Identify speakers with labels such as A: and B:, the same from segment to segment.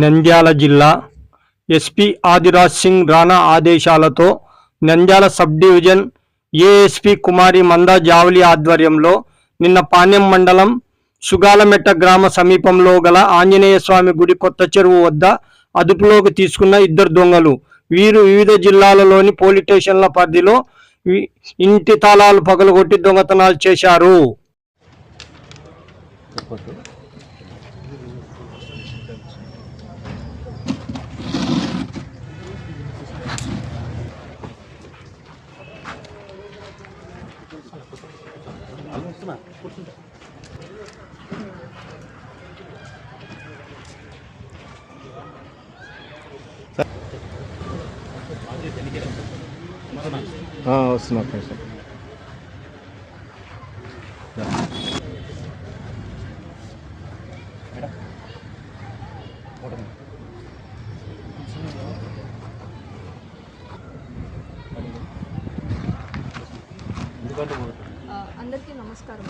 A: నంద్యాల జిల్లా ఎస్పీ ఆదిరాజ్ సింగ్ రాణా ఆదేశాలతో Nandyal sub division ASP Kumari Manda Javali ఆధ్వర్యంలో నిన్న పాణ్యం మండలం సుగాలమెట్ట గ్రామ సమీపంలో గల ఆంజనేయ స్వామి గుడి కొత్త చెరువు వద్ద అదుపులోకి తీసుకున్న ఇద్దరు దొంగలు. వీరు వివిధ జిల్లాలలోని పోలీస్ స్టేషన్ల పరిధిలో ఇంటి తాళాలు పగలగొట్టి దొంగతనాలు చేశారు.
B: వస్తున్నా ఒక్క నిమిషం.
C: అందరికీ నమస్కారం.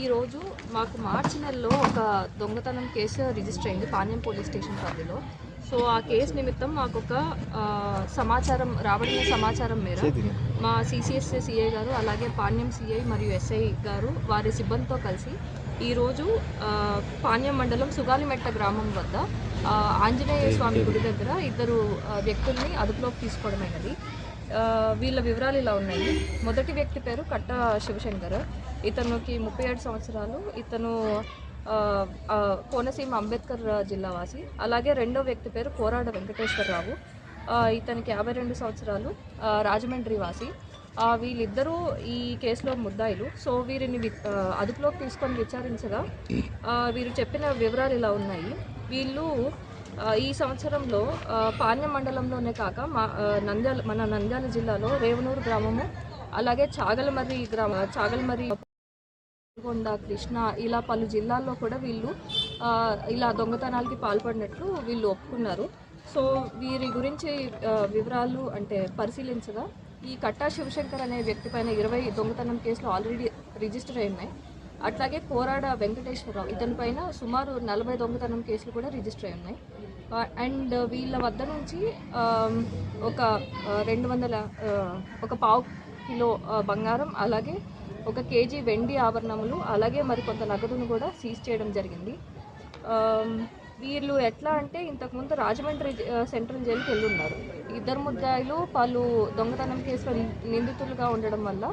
C: ఈరోజు మాకు మార్చి నెలలో ఒక దొంగతనం కేసు రిజిస్టర్ అయింది పాణ్యం పోలీస్ స్టేషన్ పరిధిలో. సో ఆ కేసు నిమిత్తం మాకు ఒక సమాచారం రాబడిన సమాచారం మేర మా సిసిఎస్ సిఐ గారు అలాగే పాణ్యం సిఐ మరియు ఎస్ఐ గారు వారి సిబ్బందితో కలిసి ఈరోజు పాణ్యం మండలం సుగాలిమెట్ట గ్రామం వద్ద ఆంజనేయ స్వామి గుడి దగ్గర ఇద్దరు వ్యక్తుల్ని అదుపులోకి తీసుకోవడమైనది. వీళ్ళ వివరాలు ఇలా ఉన్నాయి. మొదటి వ్యక్తి పేరు కట్ట శివశంకర్. ఇతనికి ముప్పై ఏడు సంవత్సరాలు. ఇతను కోనసీమ అంబేద్కర్ జిల్లా వాసి. అలాగే రెండో వ్యక్తి పేరు కోరాడ వెంకటేశ్వరరావు. ఇతనికి యాభై రెండు సంవత్సరాలు రాజమండ్రి వాసి. వీళ్ళిద్దరూ ఈ కేసులో ముద్దాయిలు. సో వీరిని అదుపులోకి తీసుకొని విచారించగా వీరు చెప్పిన వివరాలు ఇలా ఉన్నాయి. వీళ్ళు ఈ సంవత్సరంలో పాణ్య పాణ్యం మండలంలోనే కాక మా నంద్యాల మన నంద్యాల జిల్లాలో రేవనూరు గ్రామము అలాగే చాగలమర్రి గ్రామ చాగలమర్రి కొండ కృష్ణ ఇలా పలు జిల్లాల్లో కూడా వీళ్ళు ఇలా దొంగతనాలకి పాల్పడినట్లు వీళ్ళు ఒప్పుకున్నారు. సో వీరి గురించి వివరాలు అంటే పరిశీలించగా ఈ కట్టా శివశంకర్ అనే వ్యక్తి పైన ఇరవై దొంగతనం కేసులు ఆల్రెడీ రిజిస్టర్ అయినాయి. ఉన్నాయి అట్లాగే కోరాడ వెంకటేశ్వరరావు ఇతని పైన సుమారు నలభై దొంగతనం కేసులు కూడా రిజిస్టర్ అయి ఉన్నాయి అండ్ వీళ్ళ వద్ద నుంచి ఒక రెండు వందల ఒక పావు కిలో బంగారం అలాగే ఒక కేజీ వెండి ఆభరణములు అలాగే మరి కొంత నగదును కూడా సీజ్ చేయడం జరిగింది. వీళ్ళు ఎట్లా అంటే ఇంతకుముందు రాజమండ్రి సెంట్రల్ జైలుకి వెళ్ళున్నారు. ఇద్దరు ముద్దాయిలు పలు దొంగతనం కేసులో నిందితులుగా ఉండడం వల్ల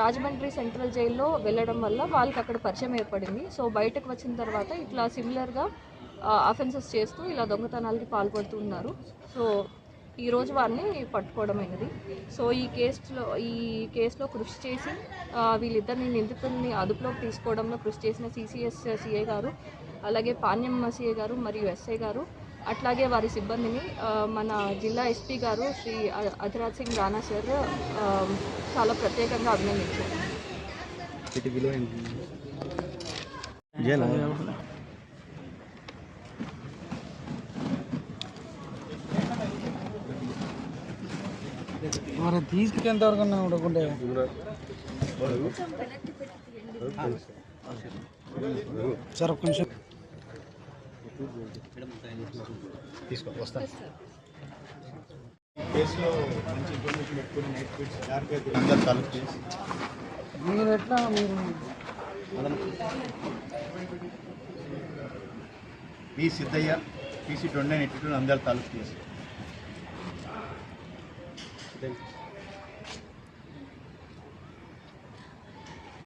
C: రాజమండ్రి సెంట్రల్ జైల్లో వెళ్ళడం వల్ల వాళ్ళకి అక్కడ పరిచయం ఏర్పడింది. సో బయటకు వచ్చిన తర్వాత ఇట్లా సిమిలర్గా అఫెన్సెస్ చేస్తూ ఇలా దొంగతనాలకి పాల్పడుతున్నారు. సో ఈ రోజు వారిని పట్టుకోవడమైనది. సో ఈ కేసులో ఈ కేసులో కృషి చేసి వీళ్ళిద్దరిని నిందితుల్ని అదుపులోకి తీసుకోవడంలో కృషి చేసిన సిసిఎస్ సిఐ గారు అలాగే పాణ్యం సిఐ గారు మరియు ఎస్ఐ గారు అట్లాగే వారి సిబ్బందిని మన జిల్లా ఎస్పీ గారు శ్రీ అధిరాజ్ సింగ్ రాణా సార్ చాలా ప్రత్యేకంగా అభినందించారు.
D: మరి తీసుకెంతవరకు ఉండకుంటే సార్ ఒక్క నిమిషం. మీరు ఎట్లా మీరు?
E: P Siddaiah PC twenty nine eighty two Nandyal తాలూకు కేసు